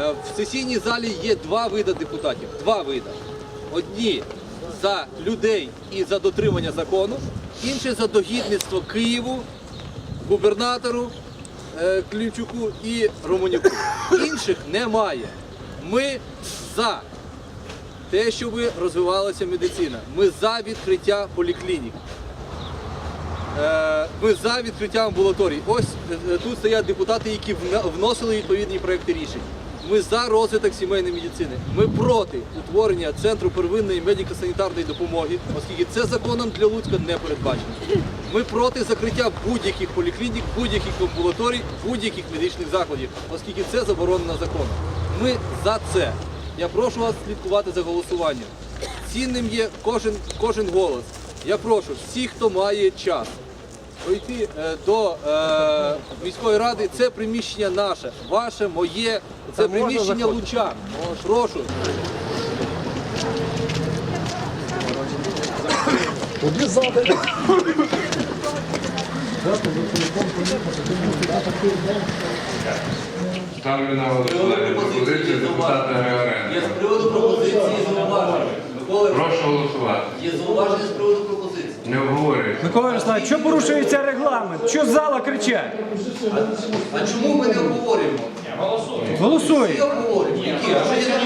Е, В сесійній залі є два види депутатів. Два види. Одні за людей і за дотримання закону, інші за догідництво Києву, губернатору е, Клімчуку і Романюку. Інших немає. Ми за те, щоб розвивалася медицина. Ми за відкриття поліклінік. Е, Ми за відкриття амбулаторій. Ось тут стоять депутати, які вносили відповідні проекти рішень. Ми за розвиток сімейної медицини. Ми проти утворення центру первинної медико-санітарної допомоги, оскільки це законом для Луцька не передбачено. Ми проти закриття будь-яких поліклінік, будь-яких амбулаторій, будь-яких медичних закладів, оскільки це заборонено законом. Ми за це. Я прошу вас слідкувати за голосуванням. Цінним є кожен, кожен голос. Я прошу всіх, хто має час, пройти е, до е, міської ради. Це приміщення наше, ваше, моє, це приміщення лучан. Прошу. Ставлю на голосування пропозицію депутата Григоренка. з приводу пропозиції зауваження. Микола, Прошу голосувати. є зауваження з приводу пропозиції. Не обговорюється. Микола Ярославович, що порушується регламент? Що з зала кричать? А чому ми не обговорюємо? Голосуємо. Голосуємо. Всі обговорюємо. Які? А що є там обговорювати?